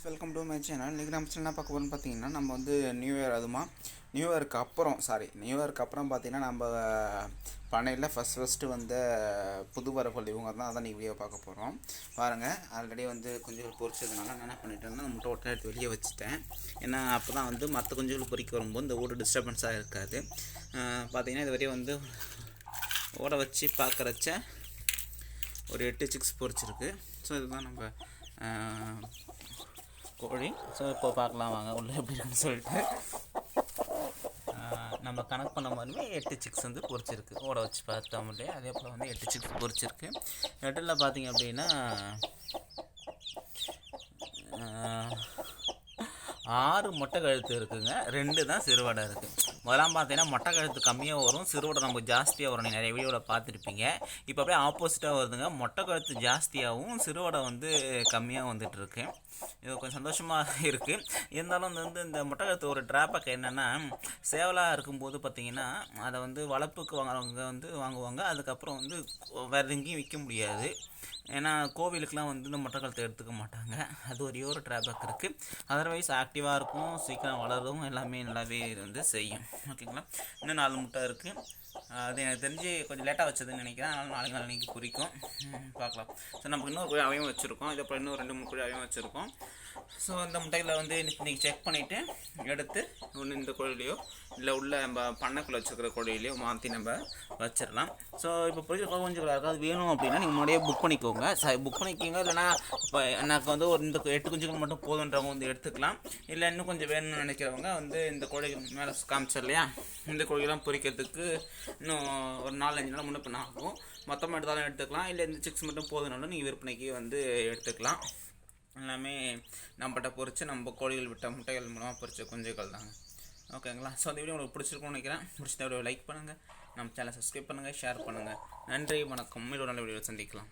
Friends welcome to my channel. இன்றைக்கி நம்ம channel என்ன பார்க்க போகிறோம்னு பார்த்தீங்கன்னா நம்ம வந்து நியூ இயர் அதுமா நியூ இயருக்கு அப்புறம் சாரி நியூ இயருக்கு அப்புறம் பார்த்தீங்கன்னா நம்ம பண்ணையில் ஃபஸ்ட் ஃபஸ்ட்டு வந்த புது வரப்பள்ளி இவங்க தான் அதான் வீடியோ பார்க்க போகிறோம் பாருங்கள் ஆல்ரெடி வந்து குஞ்சுகள் பொரிச்சதுனால நான் என்ன பண்ணிட்டேன்னா நான் முட்டை ஒட்டை எடுத்து வெளியே வச்சுட்டேன். ஏன்னா அப்போ தான் வந்து மற்ற குஞ்சுகள் பொறிக்க வரும்போது இந்த ஊடு டிஸ்டர்பன்ஸாக இருக்காது. பார்த்தீங்கன்னா இது வரையும் வந்து ஓட வச்சு பார்க்குறச்ச ஒரு எட்டு சிக்ஸ் பொரிச்சிருக்கு ஸோ இதுதான் நம்ம கோழி ஸோ இப்போ பார்க்கலாம் வாங்க உள்ள எப்படி இருக்குன்னு சொல்லிட்டு. நம்ம கணக்கு பண்ண மாதிரி எட்டு சிக்ஸ் வந்து பொரிச்சிருக்கு. ஓட வச்சு பார்த்தோம் முடியும் அதே போல் வந்து எட்டு சிக்ஸ் பொரிச்சிருக்கு. எட்டில் பார்த்தீங்க அப்படின்னா ஆறு மொட்டை கழுத்து இருக்குங்க. ரெண்டு தான் சிறுவடை இருக்குது முதலாம் பார்த்தீங்கன்னா மொட்டை கழுத்து கம்மியாக வரும் சிறுவடை நம்ம ஜாஸ்தியாக வரும். நீங்கள் நிறைய வீடியோவில் பார்த்துருப்பீங்க. இப்போ அப்படியே ஆப்போசிட்டாக வருதுங்க. மொட்டை கழுத்து ஜாஸ்தியாகவும் சிறுவடை வந்து கம்மியாக வந்துட்டுருக்கு. இது கொஞ்சம் சந்தோஷமாக இருக்குது இருந்தாலும் வந்து இந்த மொட்டை கழுத்து ஒரு ட்ராபேக் என்னென்னா சேவலாக இருக்கும்போது பார்த்தீங்கன்னா அதை வந்து வளர்ப்புக்கு வாங்குறவங்க வந்து வாங்குவாங்க. அதுக்கப்புறம் வந்து வேறு எங்கேயும் விற்க முடியாது. ஏன்னா கோவிலுக்கெலாம் வந்து இந்த மொட்டை கழுத்தை எடுத்துக்க மாட்டாங்க. அது ஒரே ஒரு ட்ராபேக் இருக்குது அதர்வைஸ் ஆக்டிவாக இருக்கும் சீக்கிரம் வளரும் எல்லாமே நல்லாவே வந்து செய்யும். ஓகேங்களா இன்னும் நாலு முட்டை இருக்குது அது எனக்கு தெரிஞ்சு கொஞ்சம் லேட்டாக வச்சதுன்னு நினைக்கிறேன். அதனால் நாளைக்கு நாளைக்கு குறிக்கும். பார்க்கலாம். ஸோ நமக்கு இன்னொரு குழி அவையும் வச்சுருக்கோம். இதே போல் இன்னும் ரெண்டு மூணு குழி அவையும் வச்சுருக்கோம். ஸோ அந்த முட்டைகளை வந்து இன்னைக்கு செக் பண்ணிவிட்டு எடுத்து ஒன்று இந்த கோழிலையோ இல்லை உள்ள நம்ம பண்ணைக்குள்ளே வச்சுருக்கிற கோழிலையோ மாற்றி நம்ம வச்சிடலாம். ஸோ இப்போ பொறிக்கிற கொஞ்சம் யாருக்காவது வேணும் அப்படின்னா நீங்கள் முன்னாடியே புக் பண்ணிக்கோங்க. ச புக் பண்ணிக்கோங்க. இல்லைனா இப்போ எனக்கு வந்து ஒரு இந்த எட்டு குஞ்சுகள் மட்டும் போதுன்றவங்க வந்து எடுத்துக்கலாம். இல்லை இன்னும் கொஞ்சம் வேணும்னு நினைக்கிறவங்க வந்து இந்த கோழி மேலே காமிச்சோம் இல்லையா இந்த கோழியெல்லாம் பொறிக்கிறதுக்கு இன்னும் ஒரு நாலஞ்சு நாள் முன்ன பின்ன ஆகும். மொத்தமாக எடுத்தாலும் எடுத்துக்கலாம். இல்லை இந்த சிக்ஸ் மட்டும் போதுனாலும் நீங்கள் விற்பனைக்கு வந்து எடுத்துக்கலாம். எல்லாமே நம்மகிட்ட பொறிச்சு நம்ம கோழிகள் விட்ட முட்டைகள் மூலமாக பொறிச்ச குஞ்சுகள் தாங்க. ஓகேங்களா ஸோ அந்த வீடியோ உங்களுக்கு பிடிச்சிருக்கும்னு நினைக்கிறேன். பிடிச்ச வீடியோ லைக் பண்ணுங்கள் நம்ம சேனலை சப்ஸ்கிரைப் பண்ணுங்கள் ஷேர் பண்ணுங்கள் நன்றி வணக்கம். மீண்டும் நல்ல வீடியோ சந்திக்கலாம்.